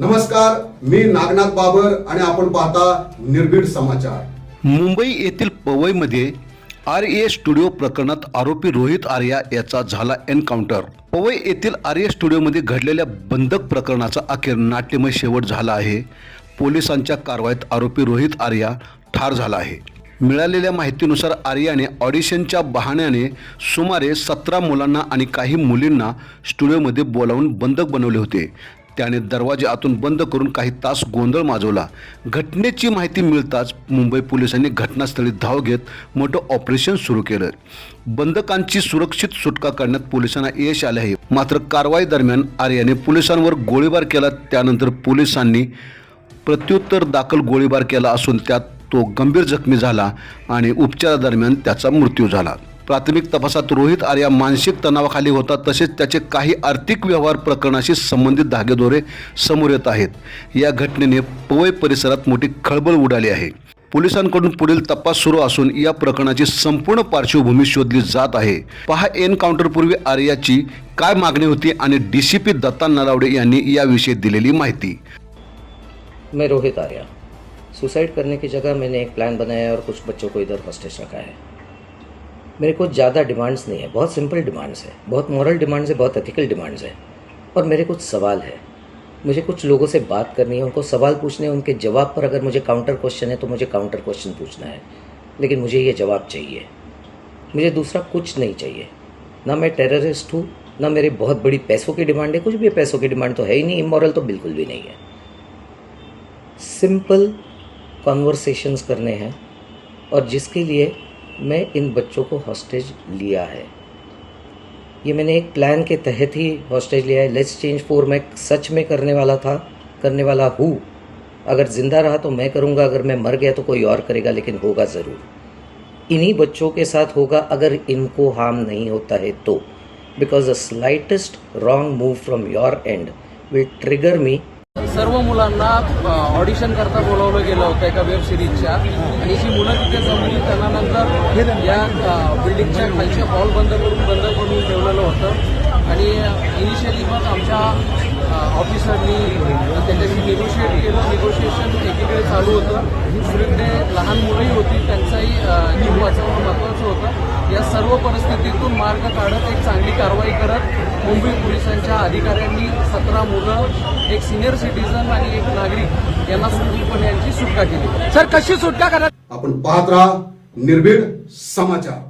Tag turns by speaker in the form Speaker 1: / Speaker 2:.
Speaker 1: नमस्कार मी नागनाथ बाबर आणि आपण पाहता निर्भीड समाचार.
Speaker 2: मुंबई येथील पवईमध्ये आर ए स्टुडिओ प्रकरणात आरोपी रोहित आर्या याचा झाला एन्काउंटर. पवई येथील आर ए स्टुडिओमध्ये घडलेल्या बंधक प्रकरणाचा अखेर नाट्यमय शेवट झाला आहे. पोलिसांच्या कारवाईत आरोपी रोहित आर्या ठार झाला आहे. मिळालेल्या माहितीनुसार आर्याने ऑडिशनच्या बहाण्याने सुमारे सतरा मुलांना आणि काही मुलींना स्टुडिओमध्ये बोलावून बंधक बनवले होते. त्याने दरवाजे आतून बंद करून काही तास गोंधळ माजवला. घटनेची माहिती मिळताच मुंबई पोलिसांनी घटनास्थळी धाव घेत मोठं ऑपरेशन सुरू केलं. बंधकांची सुरक्षित सुटका करण्यात पोलिसांना यश आले आहे. मात्र कारवाई दरम्यान आर्याने पोलिसांवर गोळीबार केला. त्यानंतर पोलिसांनी प्रत्युत्तर दाखल गोळीबार केला असून त्यात तो गंभीर जखमी झाला आणि उपचारादरम्यान त्याचा मृत्यू झाला. प्राथमिक तपासात रोहित आर्या मानसिक तणावाखाली होता तसेच त्याचे काही आर्थिक व्यवहार प्रकरणाशी संबंधित धागेदोरे समोर येत आहेत. या घटनेने पवई परिसरात मोठी खळबळ उडाली आहे. पोलिसांकडून पुढील तपास सुरू असून या प्रकरणाची संपूर्ण पार्श्वभूमी शोधली जात आहे. पहा एनकाउंटरपूर्वी आर्याची काय मागणी होती आणि D C P Datta Naravade यांनी याविषयी दिलेली माहिती.
Speaker 3: मैं रोहित आर्या. सुसाइड करने की जगह मैंने एक प्लान बनाया और कुछ बच्चों को इधर हॉस्टेज रखा है। मेरे को ज़्यादा डिमांड्स नहीं है, बहुत सिंपल डिमांड्स है, बहुत मॉरल डिमांड्स है, बहुत एथिकल डिमांड्स है। और मेरे कुछ सवाल है। मुझे कुछ लोगों से बात करनी है, उनको सवाल पूछने हैं, उनके जवाब पर अगर मुझे काउंटर क्वेश्चन है तो मुझे काउंटर क्वेश्चन पूछना है। लेकिन मुझे ये जवाब चाहिए। मुझे दूसरा कुछ नहीं चाहिए। ना मैं टेररिस्ट हूँ, ना मेरी बहुत बड़ी पैसों की डिमांड है, कुछ भी पैसों की डिमांड तो है ही नहीं इमोरल तो बिल्कुल भी नहीं है। सिंपल कॉन्वर्सेशंस करने हैं, और जिसके लिए मैं इन बच्चों को हॉस्टेज लिया है। ये मैंने एक प्लान के तहत ही हॉस्टेज लिया है। लेट्स चेंज फोर मैं सच में करने वाला था, करने वाला हूँ। अगर ज़िंदा रहा तो मैं करूँगा, अगर मैं मर गया तो कोई और करेगा, लेकिन होगा ज़रूर। इन्हीं बच्चों के साथ होगा, अगर इनको हार्म नहीं होता है तो। Because the slightest wrong move from your end will trigger me
Speaker 4: सर्व मुलांना ऑडिशन करता बोलावलं गेलं होतं एका वेब सिरीजच्या आणि जी मुलं तिथे जमली त्यांना नंतर या बिल्डिंगच्या खालच्या हॉल बंद करून बंद करून ठेवलेलं होतं. आणि इनिशियली मग आमच्या ऑफिसरनी त्याच्याशी निगोशिएट केलं. निगोशिएशन एकीकडे चालू होतं. दुसरीकडे मार्ग काढत एक चांगली कारवाई करत मुंबई पोलिसांच्या अधिकाऱ्यांनी सतरा मुलं एक सिनियर सिटीजन आणि एक नागरिक यांना सुखरूपपणे यांची सुटका केली.
Speaker 5: सर कशी सुटका करणार?
Speaker 1: आपण पाहत राहा निर्भीड समाचार.